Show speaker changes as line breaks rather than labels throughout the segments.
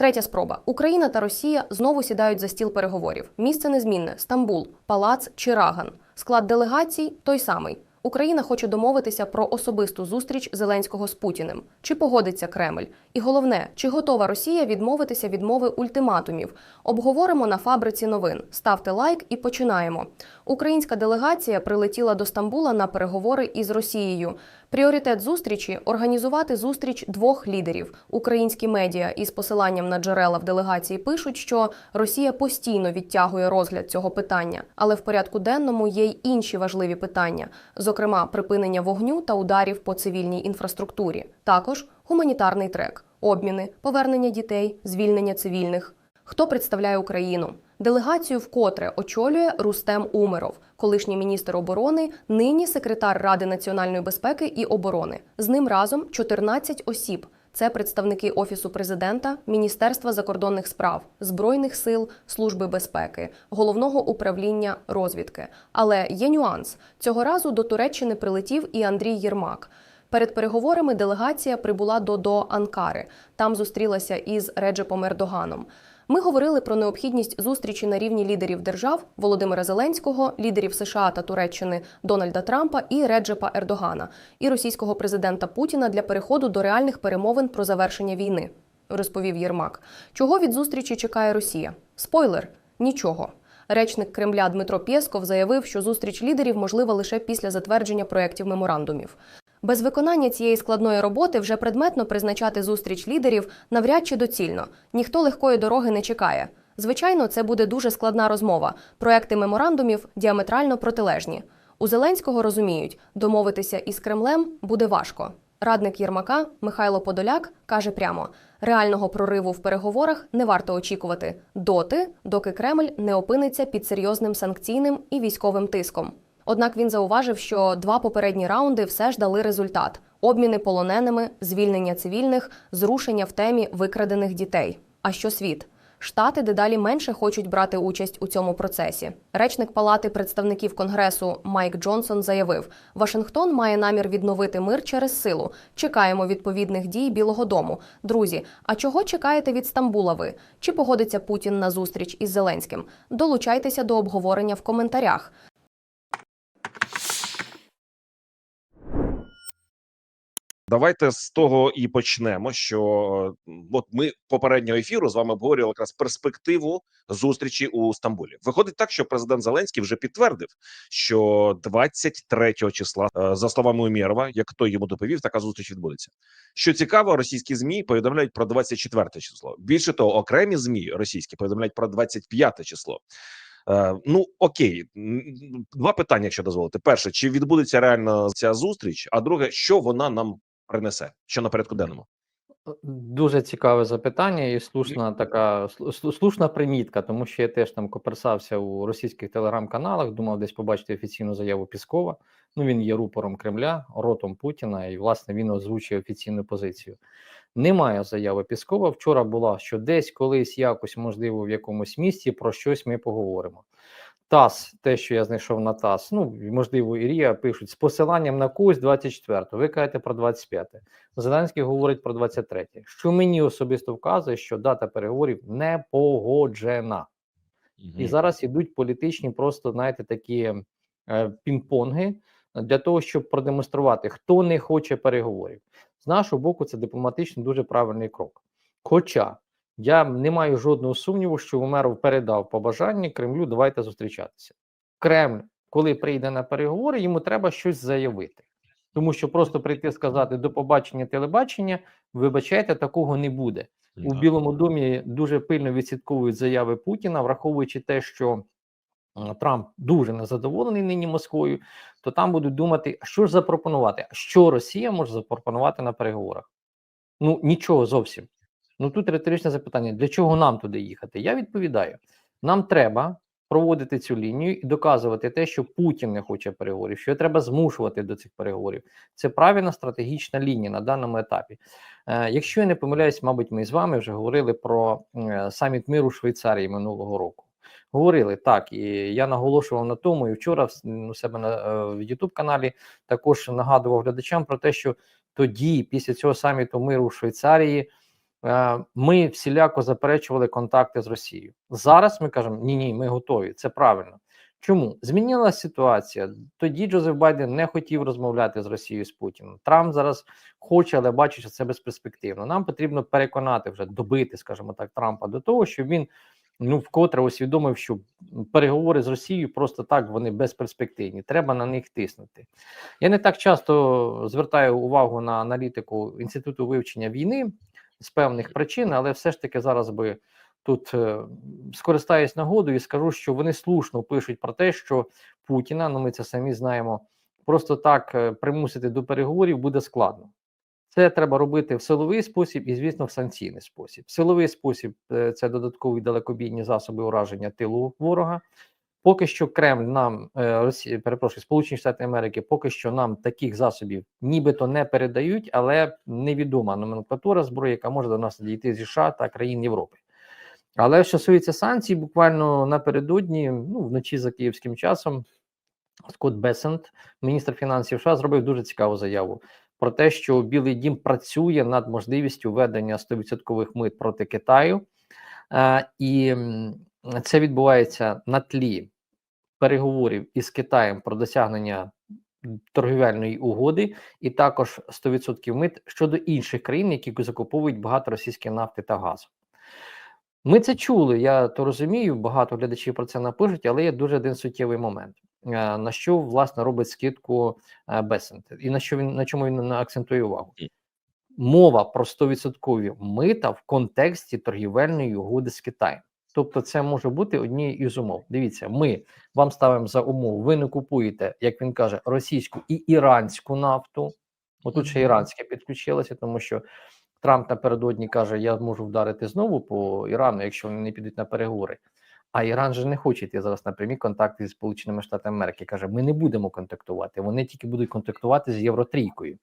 Третя спроба: Україна та Росія знову сідають за стіл переговорів. Місце незмінне: Стамбул, Палац чи Раган. Склад делегацій той самий. Україна хоче домовитися про особисту зустріч Зеленського з Путіним. Чи погодиться Кремль? І головне, чи готова Росія відмовитися від мови ультиматумів? Обговоримо на фабриці новин. Ставте лайк і починаємо. Українська делегація прилетіла до Стамбула на переговори із Росією. Пріоритет зустрічі організувати зустріч двох лідерів. Українські медіа із посиланням на джерела в делегації пишуть, що Росія постійно відтягує розгляд цього питання, але в порядку денному є й інші важливі питання, зокрема припинення вогню та ударів по цивільній інфраструктурі. Також гуманітарний трек, обміни, повернення дітей, звільнення цивільних. Хто представляє Україну? Делегацію вкотре очолює Рустем Умеров, колишній міністр оборони, нині секретар Ради національної безпеки і оборони. З ним разом 14 осіб. Це представники Офісу президента, Міністерства закордонних справ, Збройних сил, Служби безпеки, головного управління розвідки. Але є нюанс: цього разу до Туреччини прилетів і Андрій Єрмак. Перед переговорами делегація прибула до, до Анкари. Там зустрілася із Реджепом Ердоганом. Ми говорили про необхідність зустрічі на рівні лідерів держав Володимира Зеленського, лідерів США та Туреччини Дональда Трампа і Реджепа Ердогана, і російського президента Путіна для переходу до реальних перемовин про завершення війни, розповів Єрмак. Чого від зустрічі чекає Росія? Спойлер нічого. Речник Кремля Дмитро Пєсков заявив, що зустріч лідерів можлива лише після затвердження проєктів меморандумів. Без виконання цієї складної роботи вже предметно призначати зустріч лідерів навряд чи доцільно. Ніхто легкої дороги не чекає. Звичайно, це буде дуже складна розмова. Проекти меморандумів діаметрально протилежні. У Зеленського розуміють, домовитися із Кремлем буде важко. Радник Єрмака Михайло Подоляк каже прямо: реального прориву в переговорах не варто очікувати доти, доки Кремль не опиниться під серйозним санкційним і військовим тиском. Однак він зауважив, що два попередні раунди все ж дали результат: обміни полоненими, звільнення цивільних, зрушення в темі викрадених дітей. А що світ? Штати дедалі менше хочуть брати участь у цьому процесі. Речник Палати представників Конгресу Майк Джонсон заявив: Вашингтон має намір відновити мир через силу. Чекаємо відповідних дій Білого Дому. Друзі, а чого чекаєте від Стамбула? Ви чи погодиться Путін на зустріч із Зеленським? Долучайтеся до обговорення в коментарях.
Давайте з того і почнемо. Що е, от ми попереднього ефіру з вами обговорювали якраз перспективу зустрічі у Стамбулі. Виходить так, що президент Зеленський вже підтвердив, що 23 числа, е, за словами Умєрова, як той йому доповів, така зустріч відбудеться. Що цікаво, російські змі повідомляють про 24 число. Більше того, окремі змі російські повідомляють про 25 число. Е, ну окей, два питання, якщо дозволите. Перше, чи відбудеться реально ця зустріч? А друге, що вона нам принесе? Що на порядку денному?
Дуже цікаве запитання і слушна така слушна примітка, тому що я теж там коперсався у російських телеграм-каналах, думав десь побачити офіційну заяву Піскова. Ну він є рупором Кремля, ротом Путіна, і власне він озвучує офіційну позицію. Немає заяви Піскова. Вчора була, що десь колись якось, можливо, в якомусь місті про щось ми поговоримо. ТАСС, те, що я знайшов на ТАСС, ну можливо, і Рія пишуть з посиланням на когось 24-го. Ви кажете про 25-те. Зеленський говорить про 23-те. Що мені особисто вказує, що дата переговорів не погоджена. І зараз ідуть політичні, просто знаєте, такі е, пінг-понги для того, щоб продемонструвати, хто не хоче переговорів. З нашого боку, це дипломатично дуже правильний крок. Хоча я не маю жодного сумніву, що Умеров передав побажання Кремлю, давайте зустрічатися. Кремль, коли прийде на переговори, йому треба щось заявити. Тому що просто прийти сказати до побачення телебачення, вибачайте, такого не буде. У Білому домі дуже пильно відслідковують заяви Путіна, враховуючи те, що Трамп дуже незадоволений нині Москвою, то там будуть думати, що ж запропонувати, що Росія може запропонувати на переговорах. Ну нічого зовсім. Ну тут риторичне запитання: для чого нам туди їхати? Я відповідаю: нам треба проводити цю лінію і доказувати те, що Путін не хоче переговорів, що треба змушувати до цих переговорів. Це правильна стратегічна лінія на даному етапі. Е, якщо я не помиляюсь, мабуть, ми з вами вже говорили про е, саміт миру Швейцарії минулого року. Говорили так, і я наголошував на тому, і вчора у себе на е, в youtube каналі також нагадував глядачам про те, що тоді, після цього саміту миру в Швейцарії, е, ми всіляко заперечували контакти з Росією. Зараз ми кажемо: ні, ні, ми готові. Це правильно. Чому змінилася ситуація? Тоді Джозеф Байден не хотів розмовляти з Росією з Путіним. Трамп зараз хоче, але бачить, що це безперспективно. Нам потрібно переконати вже добити, скажімо так, Трампа до того, щоб він ну вкотре усвідомив, що переговори з Росією просто так вони безперспективні. Треба на них тиснути. Я не так часто звертаю увагу на аналітику інституту вивчення війни з певних причин, але все ж таки зараз би тут е, скористаюсь нагодою і скажу, що вони слушно пишуть про те, що Путіна, ну ми це самі знаємо, просто так е, примусити до переговорів буде складно. Це треба робити в силовий спосіб і, звісно, в санкційний спосіб. Силовий спосіб е, це додаткові далекобійні засоби ураження тилу ворога. Поки що Кремль нам е, Росія, перепрошую, Сполучені Штати Америки, поки що нам таких засобів нібито не передають, але невідома номенклатура зброї, яка може до нас дійти зі США та країн Європи. Але що стосується санкцій, буквально напередодні, ну вночі за київським часом, Скотт Бесент, міністр фінансів США, зробив дуже цікаву заяву про те, що Білий Дім працює над можливістю введення 100% мит проти Китаю, е, і це відбувається на тлі переговорів із Китаєм про досягнення торгівельної угоди, і також 100% мит щодо інших країн, які закуповують багато російської нафти та газу. Ми це чули, я то розумію, багато глядачів про це напишуть, але є дуже один суттєвий момент, е, на що власне робить скидку е, Бесент, і на що він на чому він акцентує увагу. Мова про 100% мита в контексті торгівельної угоди з Китаєм. Тобто, це може бути однією із умов. Дивіться, ми вам ставимо за умову, ви не купуєте, як він каже, російську і іранську нафту. Отут ще іранське підключилося, тому що Трамп напередодні каже: Я можу вдарити знову по Ірану, якщо вони не підуть на переговори. А Іран же не хоче йти зараз на прямі контакти зі Сполученими Штатами Америки. Каже, ми не будемо контактувати. Вони тільки будуть контактувати з Євротрійкою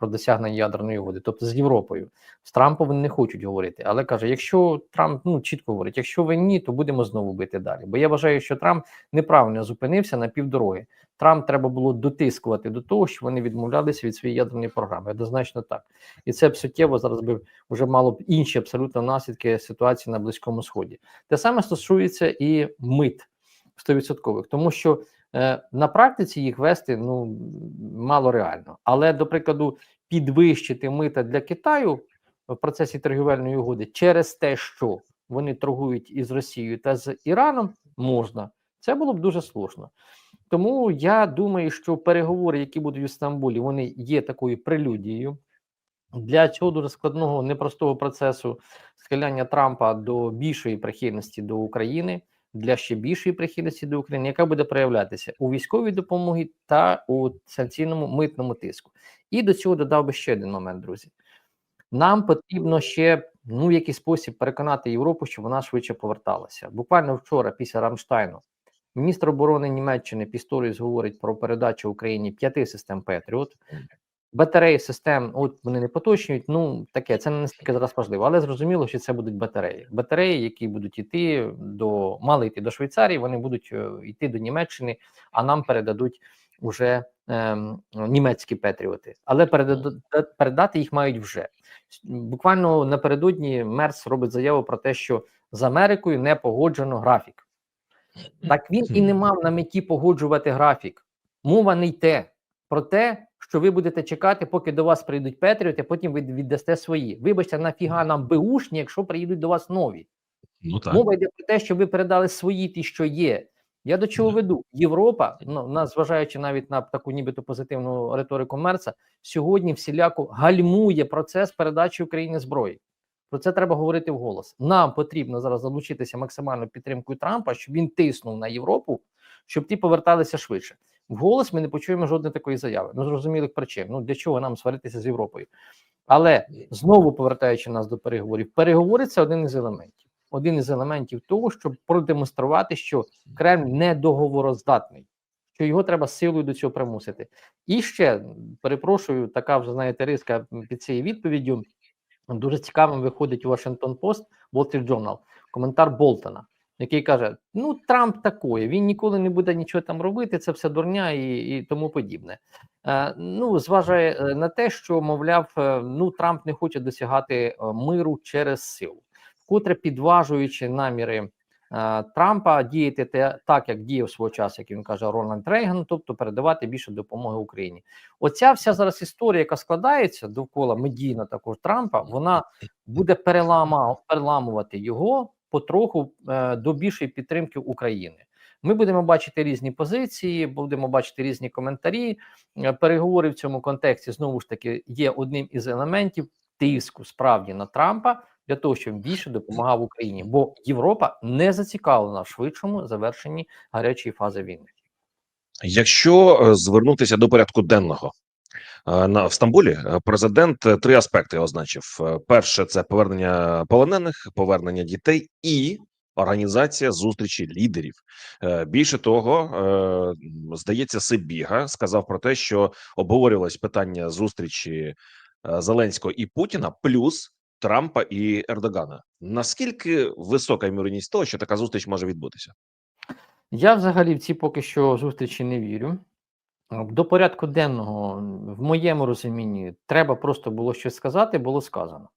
про досягнення ядерної угоди, тобто з Європою. З Трампом не хочуть говорити. Але каже: якщо Трамп ну чітко говорить, якщо ви ні, то будемо знову бити далі. Бо я вважаю, що Трамп неправильно зупинився на півдороги. Трамп треба було дотискувати до того, що вони відмовлялися від своєї ядерної програми. Однозначно так. І це б суттєво зараз би вже мало б інші абсолютно наслідки ситуації на Близькому Сході. Те саме стосується і мит 100%, тому що на практиці їх вести ну мало реально. Але, до прикладу, підвищити мита для Китаю в процесі торгівельної угоди через те, що вони торгують із Росією та з Іраном, можна. Це було б дуже слушно. Тому я думаю, що переговори, які будуть у Стамбулі, вони є такою прелюдією для цього дуже складного непростого процесу схиляння Трампа до більшої прихильності до України, для ще більшої прихильності до України, яка буде проявлятися у військовій допомогі та у санкційному митному тиску. І до цього додав би ще один момент, друзі. Нам потрібно ще ну в якийсь спосіб переконати Європу, щоб вона швидше поверталася. Буквально вчора, після Рамштайну, міністр оборони Німеччини Пісторіс говорить про передачу Україні п'яти систем Петріот. Батареї систем, от вони не поточнюють. Ну таке це не настільки зараз важливо, але зрозуміло, що це будуть батареї. Батареї, які будуть йти до мали йти до Швейцарії, вони будуть е, йти до Німеччини, а нам передадуть уже ем, німецькі петріоти. Але передад, передати їх мають вже. Буквально напередодні Мерс робить заяву про те, що з Америкою не погоджено графік. Так він і не мав на меті погоджувати графік. Мова не йде про те, що ви будете чекати, поки до вас прийдуть Петріоти, а потім ви віддасте свої. Вибачте, нафіга нам беушні, якщо приїдуть до вас нові.
Ну так.
Мова йде про те, що ви передали свої ті, що є. Я до чого веду? Європа, ну нас зважаючи навіть на таку нібито позитивну риторику Мерца, сьогодні всіляко гальмує процес передачі Україні зброї. Про це треба говорити вголос. Нам потрібно зараз залучитися максимально підтримкою Трампа, щоб він тиснув на Європу, щоб ті поверталися швидше. Вголос ми не почуємо жодної такої заяви. Ну зрозумілих причин. Ну для чого нам сваритися з Європою? Але знову повертаючи нас до переговорів, переговори це один із елементів. Один із елементів того, щоб продемонструвати, що Кремль не договороздатний, що його треба силою до цього примусити. І ще перепрошую, така вже знаєте риска під цією відповіддю. Дуже цікавим виходить Washington Post, Wall Street Journal, коментар Болтона. Який каже: Ну, Трамп такої, він ніколи не буде нічого там робити, це все дурня і, і тому подібне. Е, ну, зважає е, на те, що мовляв, е, ну Трамп не хоче досягати е, миру через силу, вкотре підважуючи наміри Трампа діяти те, так, як діяв свого часу, як він каже, Рональд Рейган, тобто передавати більше допомоги Україні. Оця вся зараз історія, яка складається довкола медійна також Трампа, вона буде перелама, переламувати його потроху е, до більшої підтримки України. Ми будемо бачити різні позиції, будемо бачити різні коментарі. Е, Переговори в цьому контексті знову ж таки є одним із елементів тиску справді на Трампа для того, щоб більше допомагав Україні, бо Європа не зацікавлена в швидшому завершенні гарячої фази війни.
Якщо е, звернутися до порядку денного на в Стамбулі, е, президент е, три аспекти означив: Е, перше це повернення полонених, повернення дітей і організація зустрічі лідерів. Е, Більше того, е, здається, Сибіга сказав про те, що обговорювалось питання зустрічі е, Зеленського і Путіна, плюс Трампа і Ердогана. Наскільки висока ймовірність того, що така зустріч може відбутися?
Я взагалі в ці поки що зустрічі не вірю. До порядку денного, в моєму розумінні, треба просто було щось сказати, було сказано.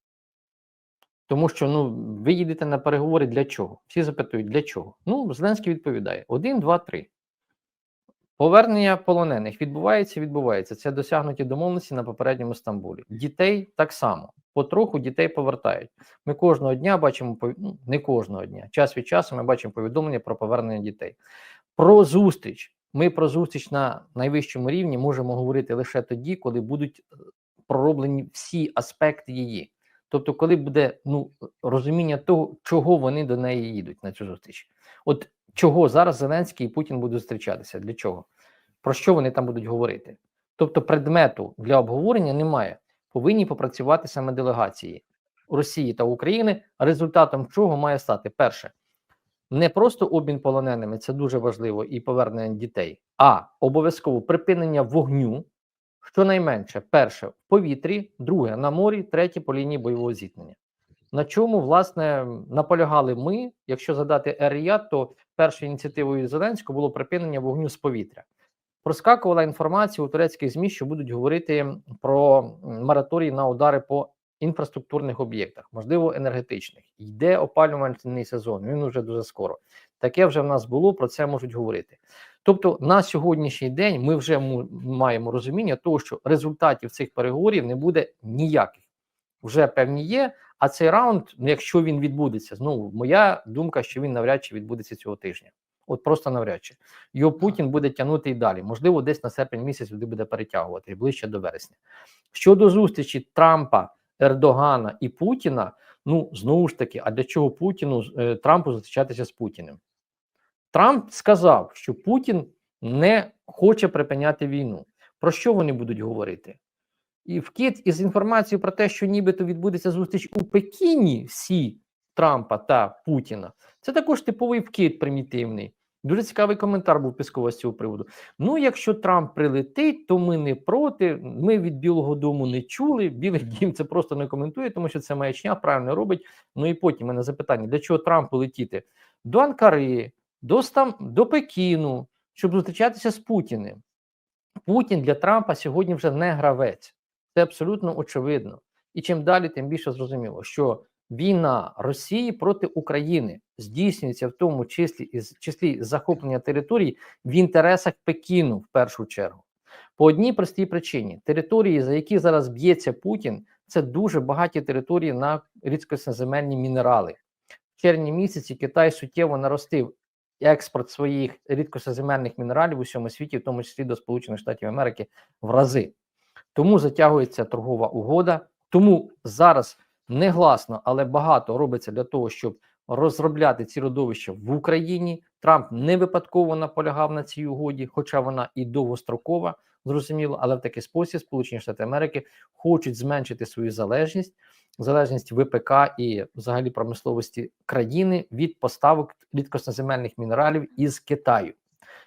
Тому що ну, ви їдете на переговори для чого? Всі запитують, для чого? Ну, Зеленський відповідає: один, два, три. Повернення полонених відбувається, відбувається. Це досягнуті домовленості на попередньому Стамбулі. Дітей так само. Потроху дітей повертають. Ми кожного дня бачимо ну, не кожного дня. Час від часу ми бачимо повідомлення про повернення дітей. Про зустріч. Ми про зустріч на найвищому рівні можемо говорити лише тоді, коли будуть е, пророблені всі аспекти її. Тобто, коли буде ну, розуміння того, чого вони до неї їдуть на цю зустріч. От чого зараз Зеленський і Путін будуть зустрічатися? Для чого? Про що вони там будуть говорити? Тобто, предмету для обговорення немає. Повинні попрацювати саме делегації Росії та України, результатом чого має стати перше. Не просто обмін полоненими, це дуже важливо, і повернення дітей, а обов'язково припинення вогню, щонайменше, перше в повітрі, друге на морі, третє по лінії бойового зіткнення. На чому, власне, наполягали ми, якщо задати Ер-Рияд, то першою ініціативою Зеленського було припинення вогню з повітря. Проскакувала інформація у турецьких ЗМІ, що будуть говорити про мораторій на удари по інфраструктурних об'єктах, можливо, енергетичних. Йде опалювальний сезон, він уже дуже скоро. Таке вже в нас було, про це можуть говорити. Тобто, на сьогоднішній день ми вже маємо розуміння того, що результатів цих переговорів не буде ніяких. Вже певні є. А цей раунд, ну, якщо він відбудеться, знову моя думка, що він навряд чи відбудеться цього тижня. От просто навряд чи його Путін буде тягнути і далі. Можливо, десь на серпень місяць туди буде перетягувати ближче до вересня. Щодо зустрічі Трампа, Ердогана і Путіна, ну знову ж таки, а для чого Путіну е, Трампу зустрічатися з Путіним? Трамп сказав, що Путін не хоче припиняти війну. Про що вони будуть говорити? І вкид із інформацією про те, що нібито відбудеться зустріч у Пекіні всі Трампа та Путіна. Це також типовий вкид примітивний. Дуже цікавий коментар був Пескова з цього приводу. Ну, якщо Трамп прилетить, то ми не проти. Ми від Білого Дому не чули. Білий дім це просто не коментує, тому що це маячня правильно робить. Ну і потім мене запитання: для чого Трампу летіти? До Анкари, до, Стам, до Пекіну, щоб зустрічатися з Путіним. Путін для Трампа сьогодні вже не гравець. Це абсолютно очевидно. І чим далі, тим більше зрозуміло, що війна Росії проти України здійснюється в тому числі із числі захоплення територій в інтересах Пекіну в першу чергу. По одній простій причині: території, за які зараз б'ється Путін, це дуже багаті території на рідкосноземельні мінерали. В червні місяці Китай суттєво наростив експорт своїх рідкосоземельних мінералів у всьому світі, в тому числі до Сполучених Штатів Америки, в рази. Тому затягується торгова угода. Тому зараз негласно, але багато робиться для того, щоб розробляти ці родовища в Україні. Трамп не випадково наполягав на цій угоді, хоча вона і довгострокова, зрозуміло, але в такий спосіб Сполучені Штати Америки хочуть зменшити свою залежність, залежність ВПК і взагалі промисловості країни від поставок рідкосноземельних мінералів із Китаю.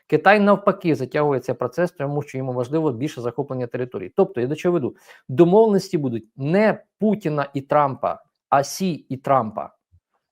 Китай навпаки затягує цей процес, тому що йому важливо більше захоплення території. Тобто, я до чого веду, домовленості будуть не Путіна і Трампа, а Сі і Трампа.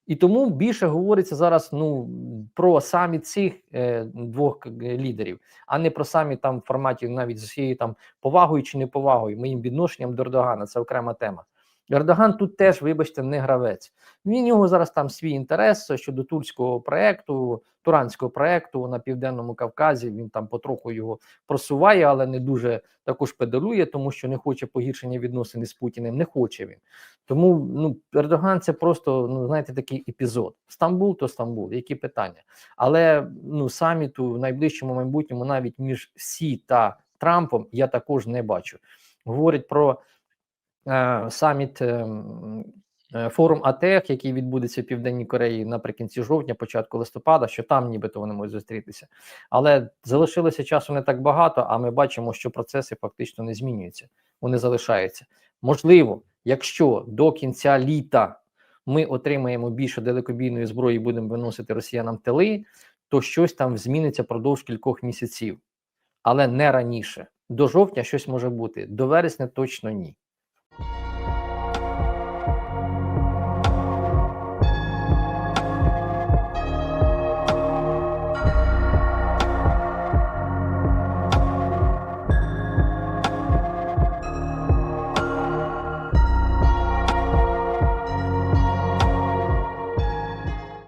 І тому більше говориться зараз ну про самі цих е, двох лідерів, а не про самі там в форматі навіть з усією там повагою чи неповагою, моїм відношенням до Ердогана. Це окрема тема. Ердоган тут теж, вибачте, не гравець. Він нього зараз там свій інтерес щодо турського проекту, туранського проекту на південному Кавказі. Він там потроху його просуває, але не дуже також педалює, тому що не хоче погіршення відносин з Путіним. Не хоче він. Тому ну Ердоган це просто ну знаєте такий епізод. Стамбул то Стамбул, які питання. Але ну саміту в найближчому майбутньому, навіть між Сі та Трампом, я також не бачу. Говорять про саміт. е, е, Форум АТЕХ, який відбудеться в Південній Кореї наприкінці жовтня, початку листопада, що там нібито вони можуть зустрітися. Але залишилося часу не так багато, а ми бачимо, що процеси фактично не змінюються, вони залишаються. Можливо, якщо до кінця літа ми отримаємо більше далекобійної зброї і будемо виносити росіянам тили, то щось там зміниться впродовж кількох місяців, але не раніше. До жовтня щось може бути, до вересня точно ні.